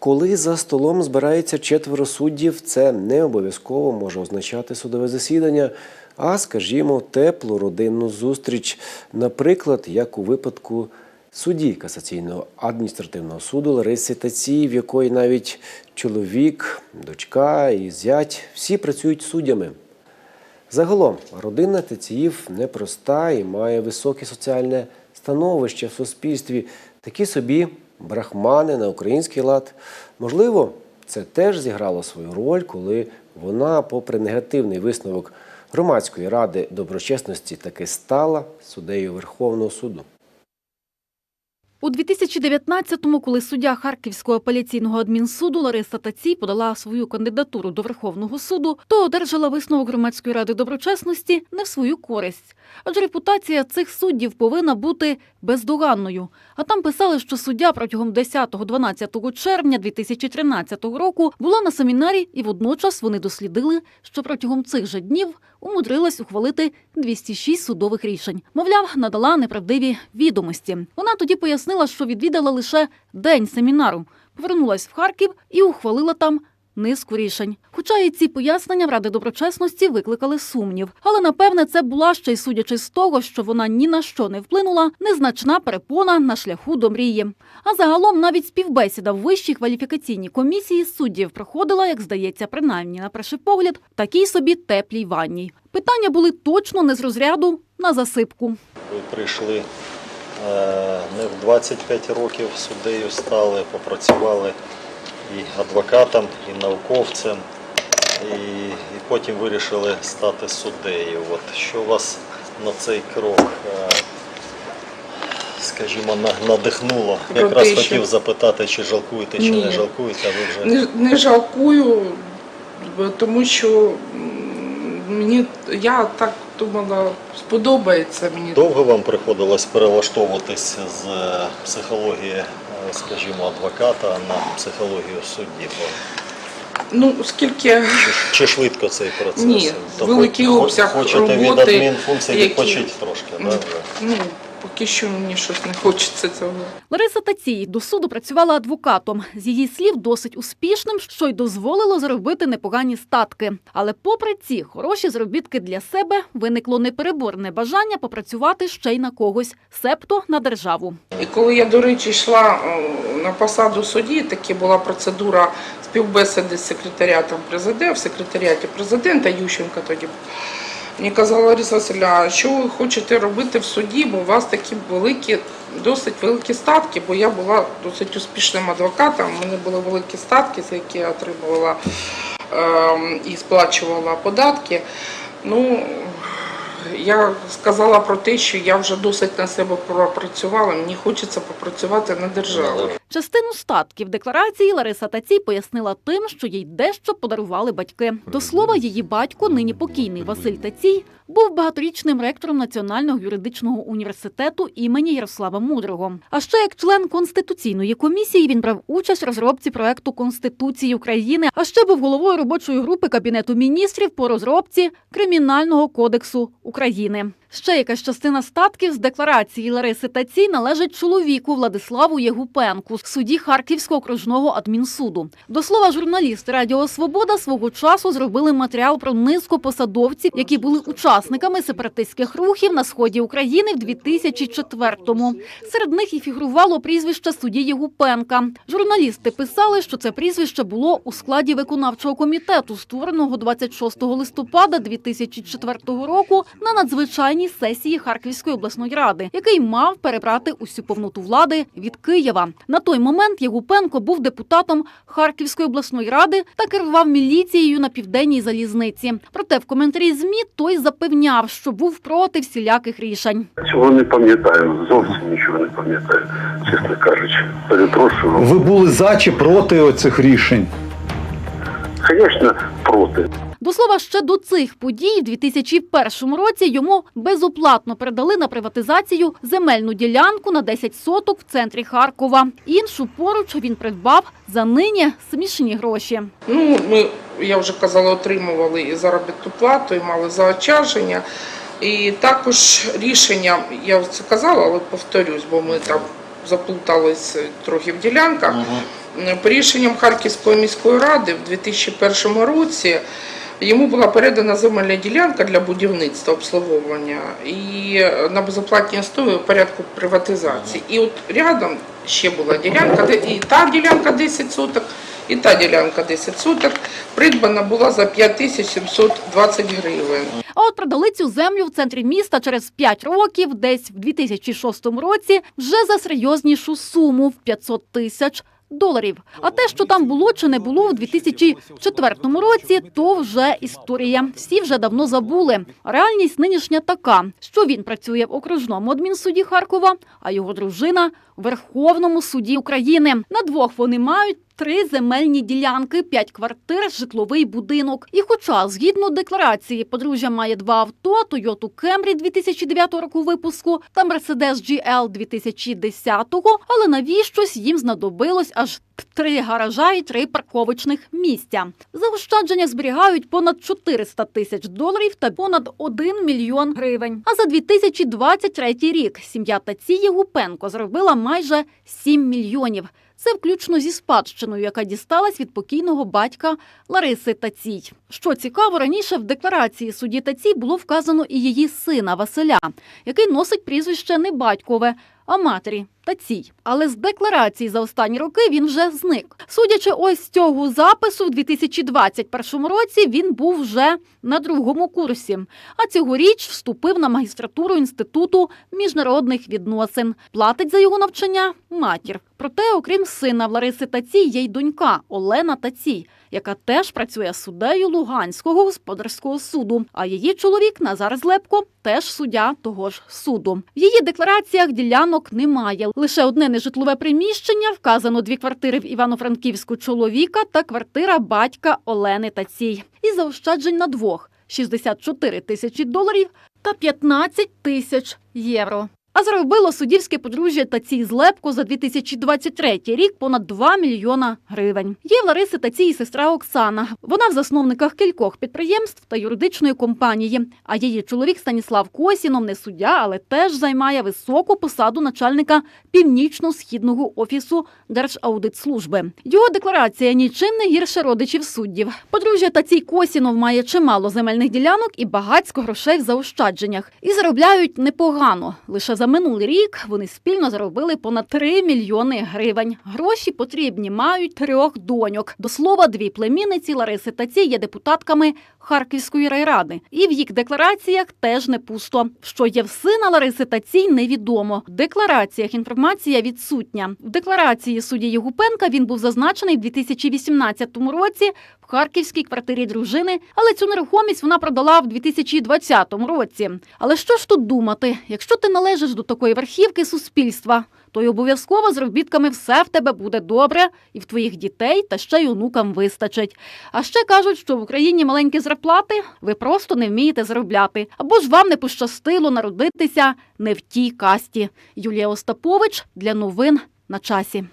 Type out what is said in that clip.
Коли за столом збирається четверо суддів, це не обов'язково може означати судове засідання, а, скажімо, теплу родинну зустріч, наприклад, як у випадку судді касаційного адміністративного суду Лариси Тацій, в якої навіть чоловік, дочка і зять всі працюють суддями. Загалом, родина Тетіїв непроста і має високе соціальне становище в суспільстві. Такі собі брахмани на український лад. Можливо, це теж зіграло свою роль, коли вона, попри негативний висновок громадської ради доброчесності, таки стала суддею Верховного суду. У 2019-му, коли суддя Харківського апеляційного адмінсуду Лариса Тацій подала свою кандидатуру до Верховного суду, то одержала висновок громадської ради доброчесності не в свою користь. Адже репутація цих суддів повинна бути бездоганною. А там писали, що суддя протягом 10-12 червня 2013 року була на семінарі, і водночас вони дослідили, що протягом цих же днів умудрилась ухвалити 206 судових рішень. Мовляв, надала неправдиві відомості. Вона тоді пояснила, що відвідала лише день семінару, повернулась в Харків і ухвалила там низку рішень. Хоча і ці пояснення в Ради доброчесності викликали сумнів. Але напевне це була ще й судячи з того, що вона ні на що не вплинула, незначна перепона на шляху до мрії. А загалом навіть співбесіда в вищій кваліфікаційній комісії суддів проходила, як здається, принаймні на перший погляд, такій собі теплій ванній. Питання були точно не з розряду на засипку. Ви прийшли е, не в 25 років суддею стали, попрацювали і адвокатом, і науковцем, і, і потім вирішили стати суддею. От що вас на цей крок, е, скажімо, надихнуло? Про Якраз що- хотів запитати, чи жалкуєте, чи Ні. не жалкуєте, а ви вже Не, не жалкую, тому що мені я так думала, сподобається мені. довго вам приходилось перелаштовуватись з е, психології, скажімо, адвоката на психологію судді? Бо Ну, скільки Чи, чи швидко цей процес? Ні, То великий хоч- обсяг Хочете від адмінфункції які- відпочити трошки, так? вже? ну, поки що мені щось не хочеться цього. Лариса Тацій до суду працювала адвокатом. З її слів, досить успішним, що й дозволило заробити непогані статки. Але попри ці хороші заробітки для себе виникло непереборне бажання попрацювати ще й на когось, себто на державу. І коли я, до речі, йшла на посаду судді, таки була процедура співбесіди з секретаріатом президента, в секретаріаті президента Ющенка тоді. Мені казала Лариса Васильівна, а що ви хочете робити в суді, бо у вас такі великі, досить великі статки, бо я була досить успішним адвокатом, у мене були великі статки, за які я отримувала ем, і сплачувала податки. Ну, я сказала про те, що я вже досить на себе пропрацювала, мені хочеться попрацювати на державу. Частину статків декларації Лариса Тацій пояснила тим, що їй дещо подарували батьки. До слова, її батько, нині покійний Василь Тацій, був багаторічним ректором Національного юридичного університету імені Ярослава Мудрого. А ще як член конституційної комісії він брав участь в розробці проекту Конституції України, а ще був головою робочої групи Кабінету міністрів по розробці Кримінального кодексу України. Ще якась частина статків з декларації Лариси Тацій належить чоловіку Владиславу Єгупенку, судді Харківського окружного адмінсуду. До слова, журналісти Радіо Свобода свого часу зробили матеріал про низку посадовців, які були учасниками сепаратистських рухів на сході України в 2004-му. Серед них і фігурувало прізвище судді Єгупенка. Журналісти писали, що це прізвище було у складі виконавчого комітету, створеного 26 листопада 2004 року на надзвичайній сесії Харківської обласної ради, який мав перебрати усю повноту влади від Києва. На той момент Єгупенко був депутатом Харківської обласної ради та керував міліцією на південній залізниці. Проте в коментарі змі той запевняв, що був проти всіляких рішень. Цього не пам'ятаю, зовсім нічого не пам'ятаю, чесно кажучи. Перепрошую. Ви були за чи проти оцих рішень? Звісно, проти. До слова, ще до цих подій в 2001 році йому безоплатно передали на приватизацію земельну ділянку на 10 соток в центрі Харкова. Іншу поруч він придбав за нині смішні гроші. Ну, ми, я вже казала, отримували і заробітну плату, і мали заощадження. І також рішення, я це казала, але повторюсь, бо ми там заплутались трохи в ділянках. По рішенням Харківської міської ради в 2001 році йому була передана земельна ділянка для будівництва обслуговування і на безоплатній основі в порядку приватизації. І от рядом ще була ділянка, і та ділянка 10 соток, і та ділянка 10 соток. Придбана була за 5720 гривень. А от продали цю землю в центрі міста через 5 років, десь в 2006 році, вже за серйознішу суму в 500 тисяч доларів. А те, що там було чи не було в 2004 році, то вже історія. Всі вже давно забули. Реальність нинішня така, що він працює в окружному адмінсуді Харкова, а його дружина в Верховному суді України. На двох вони мають три земельні ділянки, п'ять квартир, житловий будинок. І хоча, згідно декларації, подружжя має два авто: Toyota Camry 2009 року випуску та Mercedes GL 2010, але навіщось їм знадобилось аж три гаража і три парковочних місця. Заощадження зберігають понад 400 тисяч доларів та понад 1 мільйон гривень. А за 2023 рік сім'я Тації Гупенко заробила майже 7 мільйонів. Це включно зі спадщиною, яка дісталась від покійного батька Лариси Тацій. Що цікаво, раніше в декларації судді Тацій було вказано і її сина Василя, який носить прізвище не батькове, а матері Тацій. Але з декларації за останні роки він вже зник. Судячи ось з цього запису, в 2021 році він був вже на другому курсі. А цьогоріч вступив на магістратуру інституту міжнародних відносин. Платить за його навчання матір. Проте, окрім сина в Лариси Тацій, є й донька Олена Тацій, яка теж працює суддею Луганського господарського суду. А її чоловік Назар Злепко теж суддя того ж суду. В її деклараціях ділянок немає. Лише одне нежитлове приміщення вказано дві квартири в Івано-Франківську чоловіка та квартира батька Олени Тацій. І заощаджень на двох 64 тисячі доларів та 15 тисяч євро. А заробило суддівське подружжя Тацій Злепко за 2023 рік понад 2 мільйона гривень. Є в Лариси Тацій сестра Оксана. Вона в засновниках кількох підприємств та юридичної компанії. А її чоловік Станіслав Косінов не суддя, але теж займає високу посаду начальника північно-східного офісу Держаудитслужби. Його декларація нічим не гірше родичів суддів. Подружжя Тацій Косінов має чимало земельних ділянок і багатько грошей в заощадженнях. І заробляють непогано. Лише за минулий рік вони спільно заробили понад 3 мільйони гривень. Гроші потрібні мають трьох доньок. До слова, дві племінниці Лариси Таці є депутатками Харківської райради. І в їх деклараціях теж не пусто. Що є в сина Лариси Тацій, невідомо. В деклараціях інформація відсутня. В декларації судді Єгупенка він був зазначений в 2018 році в харківській квартирі дружини, але цю нерухомість вона продала в 2020 році. Але що ж тут думати? Якщо ти належиш до такої верхівки суспільства, то й обов'язково з робітками все в тебе буде добре, і в твоїх дітей та ще й онукам вистачить. А ще кажуть, що в Україні маленькі зарплати ви просто не вмієте заробляти, або ж вам не пощастило народитися не в тій касті. Юлія Остапович для новин на часі.